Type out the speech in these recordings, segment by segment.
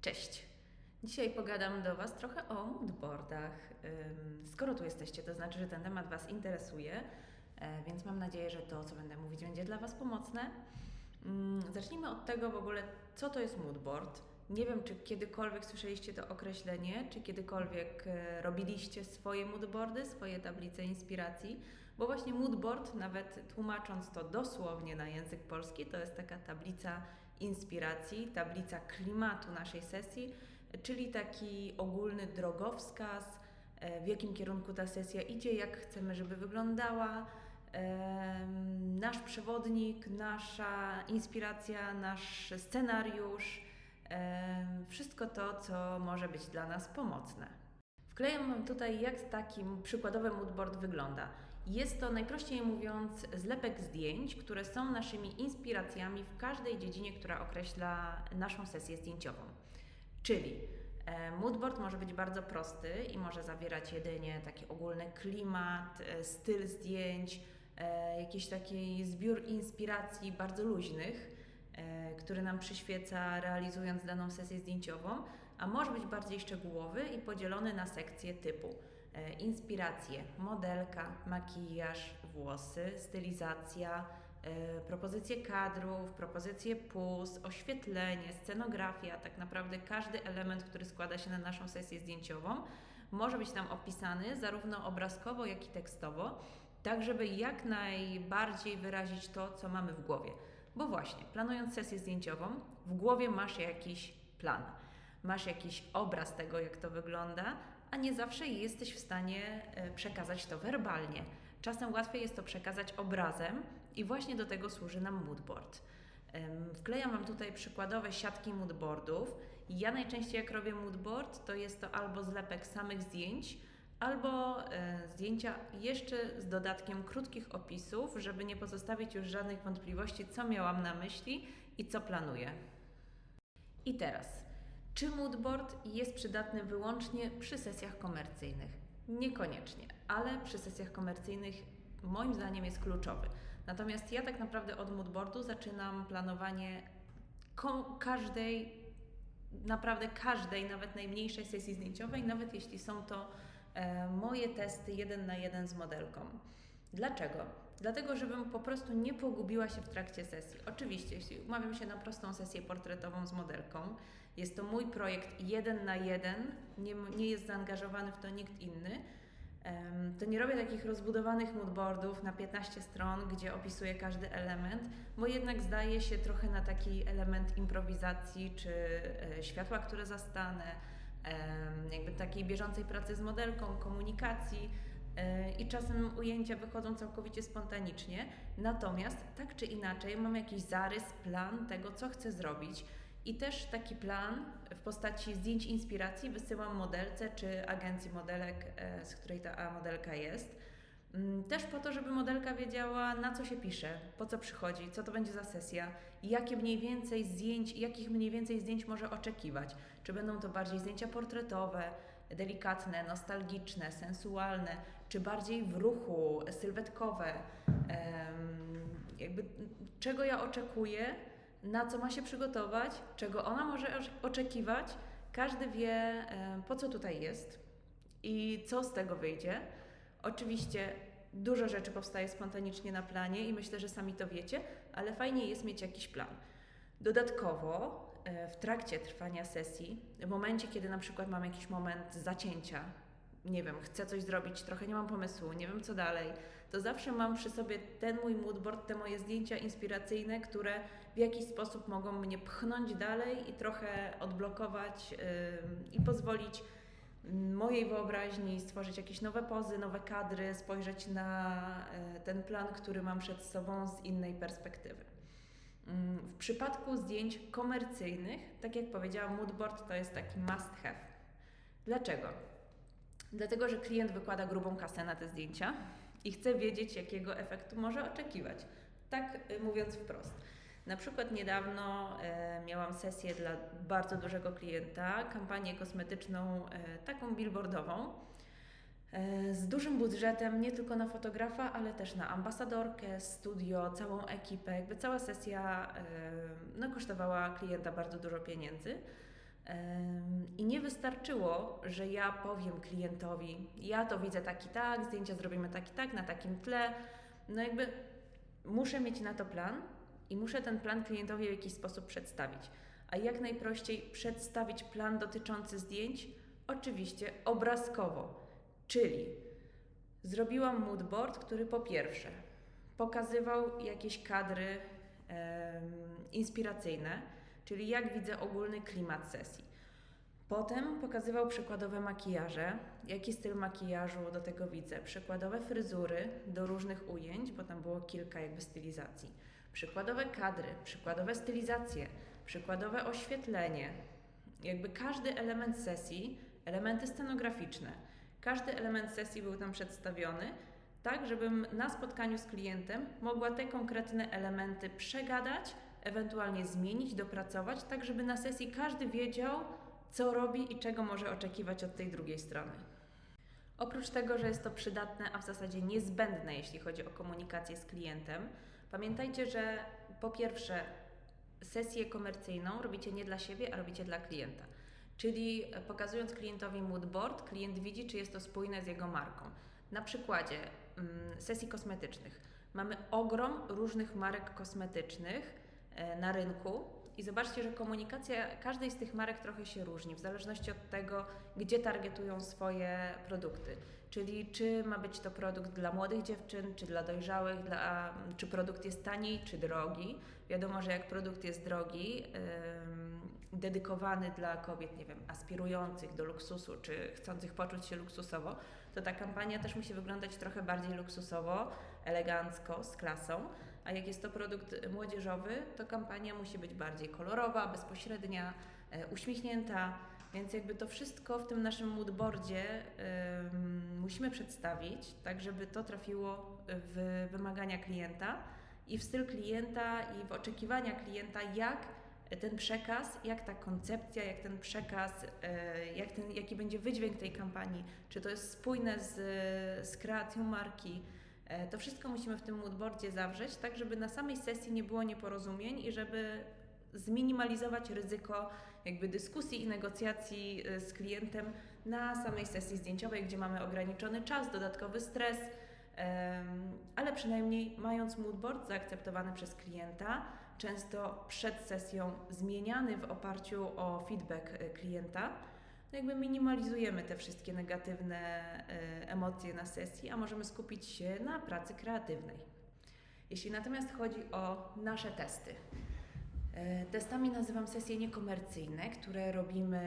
Cześć! Dzisiaj pogadam do Was trochę o moodboardach. Skoro tu jesteście, to znaczy, że ten temat Was interesuje, e, więc mam nadzieję, że to, co będę mówić, będzie dla Was pomocne. Ym, Zacznijmy od tego w ogóle, co to jest moodboard. Nie wiem, czy kiedykolwiek słyszeliście to określenie, czy kiedykolwiek e, robiliście swoje moodboardy, swoje tablice inspiracji, bo właśnie moodboard, nawet tłumacząc to dosłownie na język polski, to jest taka tablica inspiracji, tablica klimatu naszej sesji, czyli taki ogólny drogowskaz, e, w jakim kierunku ta sesja idzie, jak chcemy, żeby wyglądała. Nasz przewodnik, nasza inspiracja, nasz scenariusz, wszystko to, co może być dla nas pomocne. Wklejam tutaj, jak taki przykładowy moodboard wygląda. Jest to, najprościej mówiąc, zlepek zdjęć, które są naszymi inspiracjami w każdej dziedzinie, która określa naszą sesję zdjęciową. Czyli e, moodboard może być bardzo prosty i może zawierać jedynie taki ogólny klimat, e, styl zdjęć, e, jakiś taki zbiór inspiracji bardzo luźnych, który nam przyświeca realizując daną sesję zdjęciową, a może być bardziej szczegółowy i podzielony na sekcje typu inspiracje, modelka, makijaż, włosy, stylizacja, e, propozycje kadrów, propozycje pus, oświetlenie, scenografia, tak naprawdę każdy element, który składa się na naszą sesję zdjęciową, może być tam opisany zarówno obrazkowo, jak i tekstowo, tak żeby jak najbardziej wyrazić to, co mamy w głowie. Bo właśnie, planując sesję zdjęciową, w głowie masz jakiś plan, masz jakiś obraz tego, jak to wygląda, a nie zawsze jesteś w stanie e, przekazać to werbalnie. Czasem łatwiej jest to przekazać obrazem i właśnie do tego służy nam moodboard. Wklejam Wam tutaj przykładowe siatki moodboardów. Ja najczęściej jak robię moodboard, to jest to albo zlepek samych zdjęć, albo e, zdjęcia jeszcze z dodatkiem krótkich opisów, żeby nie pozostawić już żadnych wątpliwości, co miałam na myśli i co planuję. I teraz, czy moodboard jest przydatny wyłącznie przy sesjach komercyjnych? Niekoniecznie, ale przy sesjach komercyjnych moim zdaniem jest kluczowy. Natomiast ja tak naprawdę od moodboardu zaczynam planowanie każdej, naprawdę każdej, nawet najmniejszej sesji zdjęciowej, nawet jeśli są to e, moje testy jeden na jeden z modelką. Dlaczego? Dlatego, żebym po prostu nie pogubiła się w trakcie sesji. Oczywiście, jeśli umawiam się na prostą sesję portretową z modelką, jest to mój projekt jeden na jeden, nie, nie jest zaangażowany w to nikt inny, to nie robię takich rozbudowanych moodboardów na 15 stron, gdzie opisuję każdy element, bo jednak zdaje się trochę na taki element improwizacji czy e, światła, które zastanę, jakby takiej bieżącej pracy z modelką, komunikacji. E, I czasem ujęcia wychodzą całkowicie spontanicznie, natomiast tak czy inaczej mam jakiś zarys, plan tego, co chcę zrobić. I też taki plan w postaci zdjęć inspiracji wysyłam modelce czy agencji modelek, e, z której ta modelka jest. Mm, Też po to, żeby modelka wiedziała, na co się pisze, po co przychodzi, co to będzie za sesja, jakie mniej więcej zdjęć, jakich mniej więcej zdjęć może oczekiwać. Czy będą to bardziej zdjęcia portretowe, delikatne, nostalgiczne, sensualne, czy bardziej w ruchu, sylwetkowe. Jakby czego ja oczekuję, na co ma się przygotować, czego ona może oczekiwać. Każdy wie, po co tutaj jest i co z tego wyjdzie. Oczywiście dużo rzeczy powstaje spontanicznie na planie i myślę, że sami to wiecie, ale fajnie jest mieć jakiś plan. Dodatkowo e, w trakcie trwania sesji, w momencie, kiedy na przykład mam jakiś moment zacięcia, nie wiem, chcę coś zrobić, trochę nie mam pomysłu, nie wiem co dalej, to zawsze mam przy sobie ten mój moodboard, te moje zdjęcia inspiracyjne, które w jakiś sposób mogą mnie pchnąć dalej i trochę odblokować ym, i pozwolić mojej wyobraźni stworzyć jakieś nowe pozy, nowe kadry, spojrzeć na e, ten plan, który mam przed sobą z innej perspektywy. Mm, W przypadku zdjęć komercyjnych, tak jak powiedziałam, moodboard to jest taki must have. Dlaczego? Dlatego, że klient wykłada grubą kasę na te zdjęcia i chce wiedzieć, jakiego efektu może oczekiwać. Tak y, mówiąc wprost. Na przykład niedawno e, miałam sesję dla bardzo dużego klienta, kampanię kosmetyczną, e, taką billboardową, e, z dużym budżetem, nie tylko na fotografa, ale też na ambasadorkę, studio, całą ekipę. Jakby cała sesja no, kosztowała klienta bardzo dużo pieniędzy. I nie wystarczyło, że ja powiem klientowi, ja to widzę tak i tak, zdjęcia zrobimy tak i tak, na takim tle. No jakby muszę mieć na to plan i muszę ten plan klientowi w jakiś sposób przedstawić. A jak najprościej przedstawić plan dotyczący zdjęć? Oczywiście obrazkowo, czyli zrobiłam moodboard, który po pierwsze pokazywał jakieś kadry inspiracyjne, czyli jak widzę ogólny klimat sesji. Potem pokazywał przykładowe makijaże, jaki styl makijażu do tego widzę, przykładowe fryzury do różnych ujęć, bo tam było kilka jakby stylizacji, przykładowe kadry, przykładowe stylizacje, przykładowe oświetlenie, jakby każdy element sesji, elementy scenograficzne, każdy element sesji był tam przedstawiony, tak żebym na spotkaniu z klientem mogła te konkretne elementy przegadać, ewentualnie zmienić, dopracować, tak żeby na sesji każdy wiedział, co robi i czego może oczekiwać od tej drugiej strony. Oprócz tego, że jest to przydatne, a w zasadzie niezbędne, jeśli chodzi o komunikację z klientem, pamiętajcie, że po pierwsze, sesję komercyjną robicie nie dla siebie, a robicie dla klienta. Czyli e, pokazując klientowi moodboard, klient widzi, czy jest to spójne z jego marką. Na przykładzie mm, sesji kosmetycznych mamy ogrom różnych marek kosmetycznych na rynku i zobaczcie, że komunikacja każdej z tych marek trochę się różni w zależności od tego, gdzie targetują swoje produkty. Czyli czy ma być to produkt dla młodych dziewczyn, czy dla dojrzałych, dla, czy produkt jest taniej, czy drogi. Wiadomo, że jak produkt jest drogi, ym, dedykowany dla kobiet, nie wiem, aspirujących do luksusu, czy chcących poczuć się luksusowo, to ta kampania też musi wyglądać trochę bardziej luksusowo, elegancko, z klasą. A jak jest to produkt młodzieżowy, to kampania musi być bardziej kolorowa, bezpośrednia, e, uśmiechnięta, więc jakby to wszystko w tym naszym moodboardzie ym, musimy przedstawić, tak żeby to trafiło w wymagania klienta i w styl klienta i w oczekiwania klienta, jak ten przekaz, jak ta koncepcja, jak ten przekaz, e, jak ten, jaki będzie wydźwięk tej kampanii, czy to jest spójne z, z kreacją marki. E, To wszystko musimy w tym moodboardzie zawrzeć, tak żeby na samej sesji nie było nieporozumień i żeby zminimalizować ryzyko jakby dyskusji i negocjacji e, z klientem na samej sesji zdjęciowej, gdzie mamy ograniczony czas, dodatkowy stres, ale przynajmniej mając moodboard zaakceptowany przez klienta, często przed sesją zmieniany w oparciu o feedback e, klienta, no jakby minimalizujemy te wszystkie negatywne e, emocje na sesji, a możemy skupić się na pracy kreatywnej. Jeśli natomiast chodzi o nasze testy, e, testami nazywam sesje niekomercyjne, które robimy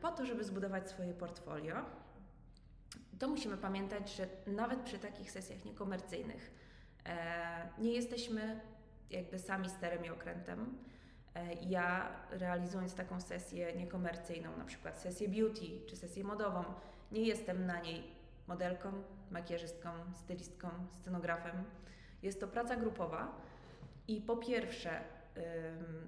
po to, żeby zbudować swoje portfolio. To musimy pamiętać, że nawet przy takich sesjach niekomercyjnych e, nie jesteśmy jakby sami sterem i okrętem. E, Ja realizując taką sesję niekomercyjną, na przykład sesję beauty czy sesję modową, nie jestem na niej modelką, makijażystką, stylistką, scenografem. Jest to praca grupowa i po pierwsze,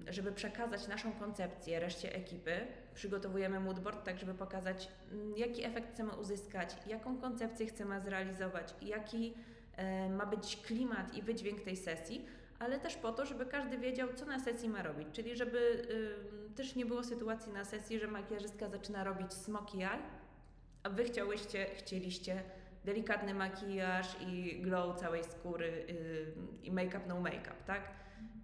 żeby przekazać naszą koncepcję reszcie ekipy, przygotowujemy moodboard tak, żeby pokazać, mm, jaki efekt chcemy uzyskać, jaką koncepcję chcemy zrealizować, jaki e, ma być klimat i wydźwięk tej sesji, ale też po to, żeby każdy wiedział, co na sesji ma robić. Czyli żeby ym, też nie było sytuacji na sesji, że makijażystka zaczyna robić smoky eye, a wy chciałyście, chcieliście delikatny makijaż i glow całej skóry ym, i make-up no make-up, tak?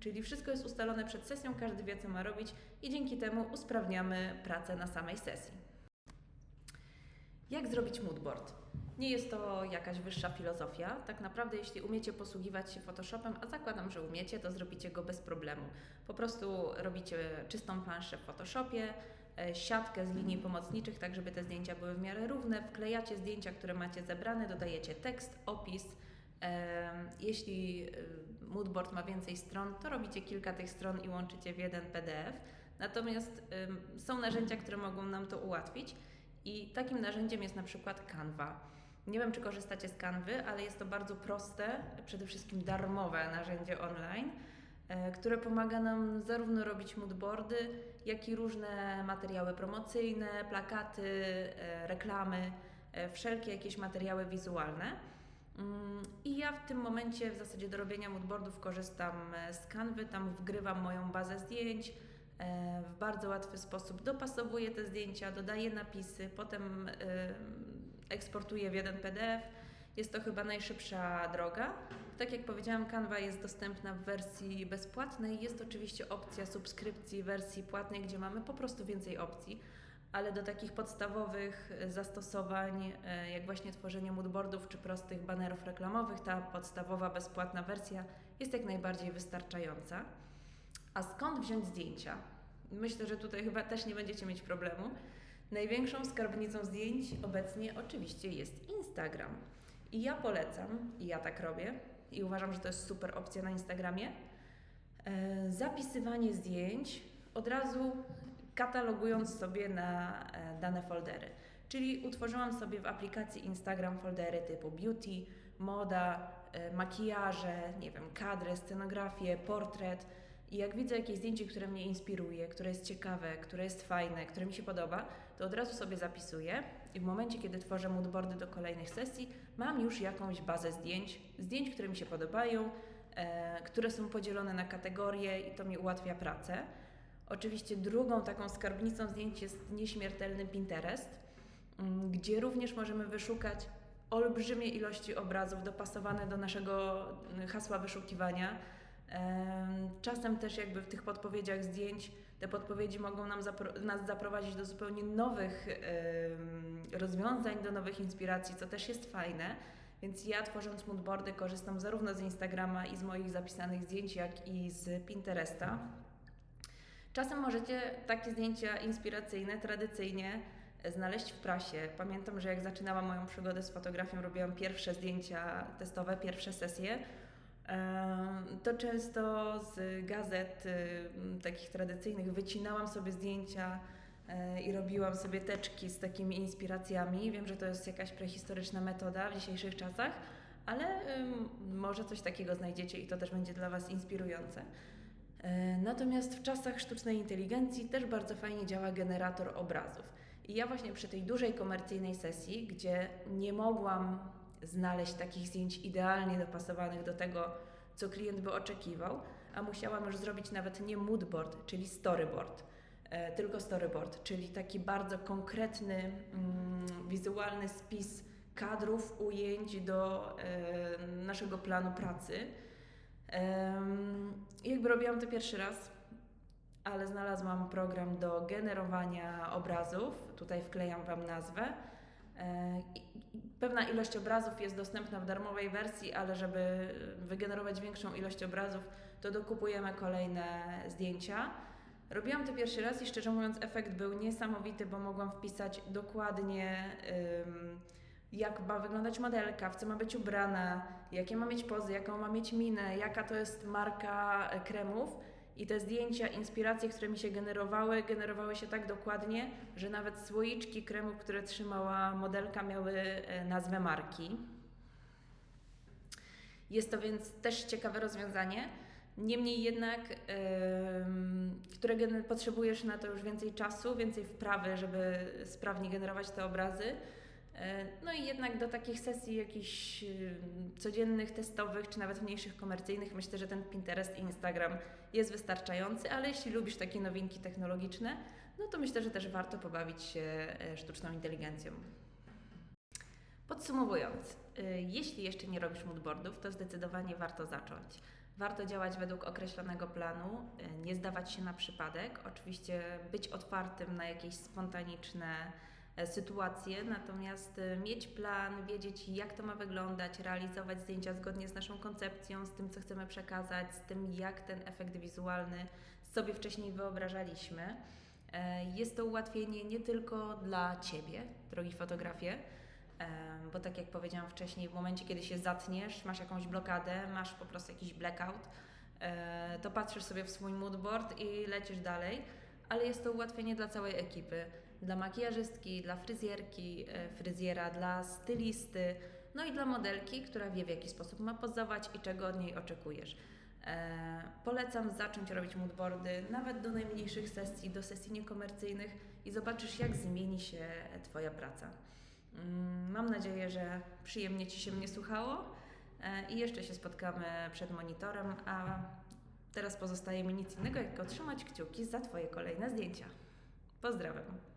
Czyli wszystko jest ustalone przed sesją, każdy wie, co ma robić i dzięki temu usprawniamy pracę na samej sesji. Jak zrobić moodboard? Nie jest to jakaś wyższa filozofia. Tak naprawdę, jeśli umiecie posługiwać się Photoshopem, a zakładam, że umiecie, to zrobicie go bez problemu. Po prostu robicie czystą planszę w Photoshopie, e, siatkę z linii pomocniczych, tak żeby te zdjęcia były w miarę równe. Wklejacie zdjęcia, które macie zebrane, dodajecie tekst, opis. Jeśli y, moodboard ma więcej stron, to robicie kilka tych stron i łączycie w jeden PDF. Natomiast są narzędzia, które mogą nam to ułatwić. I takim narzędziem jest na przykład Canva. Nie wiem, czy korzystacie z Canvy, ale jest to bardzo proste, przede wszystkim darmowe narzędzie online, e, które pomaga nam zarówno robić moodboardy, jak i różne materiały promocyjne, plakaty, e, reklamy, e, wszelkie jakieś materiały wizualne. Mm, I ja w tym momencie w zasadzie do robienia moodboardów korzystam z Canvy, tam wgrywam moją bazę zdjęć, w bardzo łatwy sposób dopasowuję te zdjęcia, dodaję napisy, potem eksportuję w jeden PDF. Jest to chyba najszybsza droga. Tak jak powiedziałam, Canva jest dostępna w wersji bezpłatnej. Jest oczywiście opcja subskrypcji wersji płatnej, gdzie mamy po prostu więcej opcji, ale do takich podstawowych zastosowań, e, jak właśnie tworzenie moodboardów czy prostych banerów reklamowych, ta podstawowa bezpłatna wersja jest jak najbardziej wystarczająca. A skąd wziąć zdjęcia? Myślę, że tutaj chyba też nie będziecie mieć problemu. Największą skarbnicą zdjęć obecnie oczywiście jest Instagram. I ja polecam, i ja tak robię, i uważam, że to jest super opcja na Instagramie. E, zapisywanie zdjęć od razu katalogując sobie na e, dane foldery. Czyli utworzyłam sobie w aplikacji Instagram foldery typu beauty, moda, e, makijaże, nie wiem, kadry, scenografię, portret. I jak widzę jakieś zdjęcie, które mnie inspiruje, które jest ciekawe, które jest fajne, które mi się podoba, to od razu sobie zapisuję i w momencie, kiedy tworzę moodboardy do kolejnych sesji, mam już jakąś bazę zdjęć, zdjęć, które mi się podobają, e, które są podzielone na kategorie i to mi ułatwia pracę. Oczywiście drugą taką skarbnicą zdjęć jest nieśmiertelny Pinterest, mm, gdzie również możemy wyszukać olbrzymie ilości obrazów dopasowane do naszego mm, hasła wyszukiwania. Em, Czasem też jakby w tych podpowiedziach zdjęć te podpowiedzi mogą nam zapro- nas zaprowadzić do zupełnie nowych em, rozwiązań, do nowych inspiracji, co też jest fajne. Więc ja tworząc moodboardy korzystam zarówno z Instagrama i z moich zapisanych zdjęć, jak i z Pinteresta. Czasem możecie takie zdjęcia inspiracyjne, tradycyjnie znaleźć w prasie. Pamiętam, że jak zaczynałam moją przygodę z fotografią, robiłam pierwsze zdjęcia testowe, pierwsze sesje. To często z gazet y, takich tradycyjnych wycinałam sobie zdjęcia e, i robiłam sobie teczki z takimi inspiracjami. Wiem, że to jest jakaś prehistoryczna metoda w dzisiejszych czasach, ale może coś takiego znajdziecie i to też będzie dla Was inspirujące. E, Natomiast w czasach sztucznej inteligencji też bardzo fajnie działa generator obrazów. I ja właśnie przy tej dużej komercyjnej sesji, gdzie nie mogłam znaleźć takich zdjęć idealnie dopasowanych do tego, co klient by oczekiwał, a musiałam już zrobić nawet nie moodboard, czyli storyboard, e, tylko storyboard, czyli taki bardzo konkretny, mm, wizualny spis kadrów, ujęć do e, naszego planu pracy. I jakby robiłam to pierwszy raz, ale znalazłam program do generowania obrazów. Tutaj wklejam Wam nazwę. E, Pewna ilość obrazów jest dostępna w darmowej wersji, ale żeby wygenerować większą ilość obrazów, to dokupujemy kolejne zdjęcia. Robiłam to pierwszy raz i szczerze mówiąc, efekt był niesamowity, bo mogłam wpisać dokładnie, jak ma wyglądać modelka, w co ma być ubrana, jakie ma mieć pozy, jaką ma mieć minę, jaka to jest marka kremów. I te zdjęcia, inspiracje, które mi się generowały, generowały się tak dokładnie, że nawet słoiczki kremów, które trzymała modelka, miały e, nazwę marki. Jest to więc też ciekawe rozwiązanie. Niemniej jednak, em, które potrzebujesz na to już więcej czasu, więcej wprawy, żeby sprawnie generować te obrazy. E, No i jednak do takich sesji jakichś em, codziennych, testowych, czy nawet mniejszych komercyjnych, myślę, że ten Pinterest i Instagram jest wystarczający, ale jeśli lubisz takie nowinki technologiczne, no to myślę, że też warto pobawić się e, sztuczną inteligencją. Podsumowując, y, jeśli jeszcze nie robisz moodboardów, to zdecydowanie warto zacząć. Warto działać według określonego planu, y, nie zdawać się na przypadek, oczywiście być otwartym na jakieś spontaniczne e, sytuacje, natomiast y, mieć plan, wiedzieć jak to ma wyglądać, realizować zdjęcia zgodnie z naszą koncepcją, z tym co chcemy przekazać, z tym jak ten efekt wizualny sobie wcześniej wyobrażaliśmy. E, Jest to ułatwienie nie tylko dla Ciebie, drogi fotografie, Bo tak jak powiedziałam wcześniej, w momencie, kiedy się zatniesz, masz jakąś blokadę, masz po prostu jakiś blackout, e, to patrzysz sobie w swój moodboard i lecisz dalej, ale jest to ułatwienie dla całej ekipy. Dla makijażystki, dla fryzjerki, e, fryzjera, dla stylisty, no i dla modelki, która wie w jaki sposób ma pozować i czego od niej oczekujesz. E, Polecam zacząć robić moodboardy nawet do najmniejszych sesji, do sesji niekomercyjnych i zobaczysz jak zmieni się Twoja praca. Mm, Mam nadzieję, że przyjemnie Ci się mnie słuchało e, i jeszcze się spotkamy przed monitorem, a Teraz pozostaje mi nic innego, jak tylko trzymać kciuki za Twoje kolejne zdjęcia. Pozdrawiam.